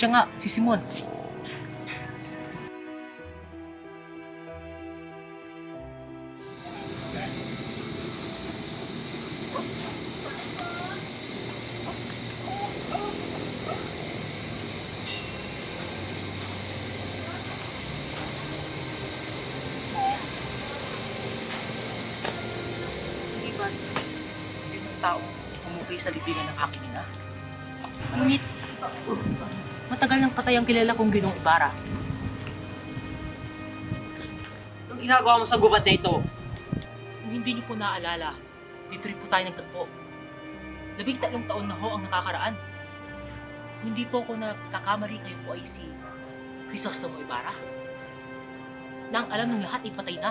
Siya nga, si Simon. Ba yun yung tao umuwi sa libingan ng aking ina? Ngunit, matagal nang patay ang kilala kong ginong Ibarra. Anong ginagawa mo sa gubat na ito? Kung hindi niyo po naaalala, dito rin po tayo nagtagpo. Labing tatlong taon na ho ang nakakaraan. Kung hindi po ako nagkakamali kayo po ay si Crisostomo Ibarra. Na ang alam ng lahat ay patay na.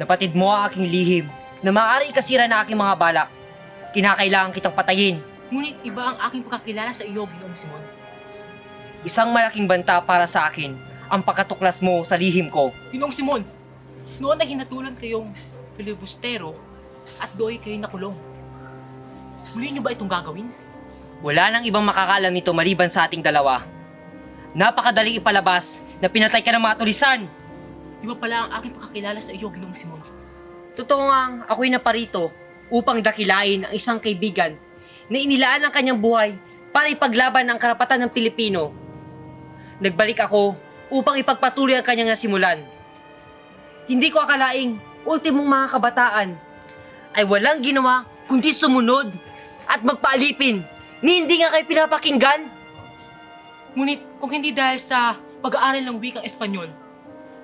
Napatid mo ang aking lihim na maaari ikasira na aking mga balak. Kinakailangan kitang patayin. Ngunit iba ang aking pagkakilala sa iyo, Ginoong Simon. Isang malaking banta para sa akin ang pagkatuklas mo sa lihim ko. Ginoong Simon, noon na hinatulan kayong filibustero at doy kayo nakulong. Muli niyo ba itong gagawin? Wala nang ibang makakalam nito maliban sa ating dalawa. Napakadaling ipalabas na pinatay ka ng mga tulisan. Iba pala ang aking pagkakilala sa iyo, Ginoong Simon. Totoo nga, ako'y naparito upang dakilain ang isang kaibigan na inilaan ang kanyang buhay para ipaglaban ang karapatan ng Pilipino. Nagbalik ako upang ipagpatuloy ang kanyang nasimulan. Hindi ko akalaing ultimong mga kabataan ay walang ginawa kundi sumunod at magpaalipin ni hindi nga kayo pinapakinggan. Ngunit kung hindi dahil sa pag-aaral ng wikang Espanyol,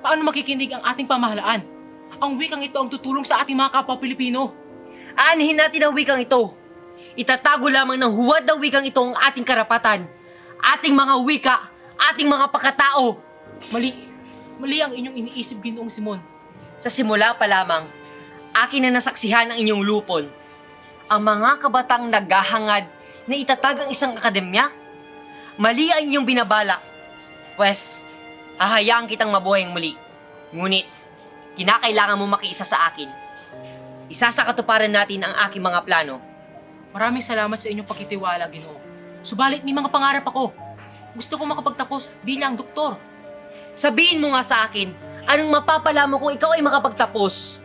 paano makikinig ang ating pamahalaan? Ang wikang ito ang tutulong sa ating mga kapwa Pilipino. Aanhin natin ang wikang ito. Itatago lamang ng huwad na wikang ito ang ating karapatan, ating mga wika, ating mga pagkatao. Mali. Mali ang inyong iniisip, Ginoong Simon. Sa simula pa lamang, akin na nasaksihan ang inyong lupon. Ang mga kabatang naghahangad na itatag ang isang akademya. Mali ang inyong binabala. Pwes, hahayaan kitang mabuhay muli. Ngunit, kinakailangan mo makiisa sa akin. Isa sa katuparan natin ang aking mga plano. Maraming salamat sa inyong pagkitiwala, Ginoo. Subalit may mga pangarap ako. Gusto ko makapagtapos bilang doktor. Sabihin mo nga sa akin, anong mapapala mo kung ikaw ay makapagtapos?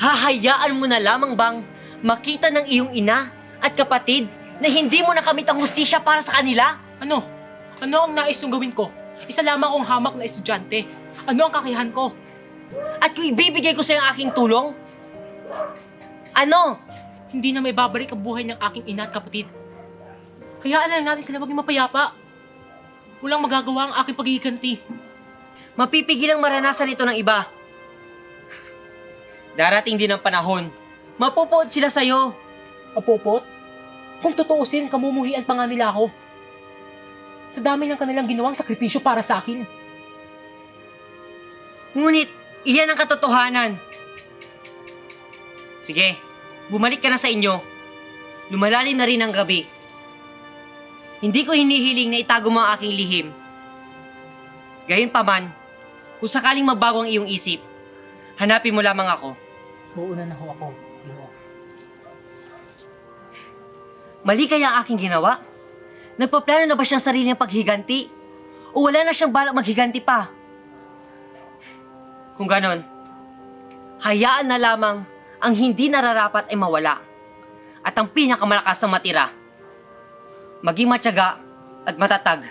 Hahayaan mo na lamang bang makita ng iyong ina at kapatid na hindi mo nakamit ang hustisya para sa kanila? Ano? Ano ang nais yung gawin ko? Isa lamang akong hamak na estudyante. Ano ang kakayahan ko? At kung ibibigay ko sa ang aking tulong? Ano? Hindi na may babalik ang buhay ng aking ina at kapatid. Hayaan na natin sila maging mapayapa. Walang magagawa ang aking pagiganti. Mapipigil ang maranasan ito ng iba. Darating din ang panahon. Mapupuot sila sa'yo. Kapopot? Kung tutuusin, kamumuhian pa nga nila ako. Sa dami ng kanilang ginawang sakripisyo para sa akin. Ngunit, iyan ang katotohanan. Sige, bumalik ka na sa inyo. Lumalalim na rin ang gabi. Hindi ko hinihiling na itago mo ang aking lihim. Gayunpaman, kung sakaling magbago ang iyong isip, hanapin mo lamang ako. Uuna na ho ako. Ginoo. Mali kaya ang aking ginawa? Nagpaplano na ba siyang sarili niyang paghiganti? O wala na siyang balak maghiganti pa? Kung ganon, hayaan na lamang ang hindi nararapat ay mawala at ang pinakamalakas na matira. Maging matyaga at matatag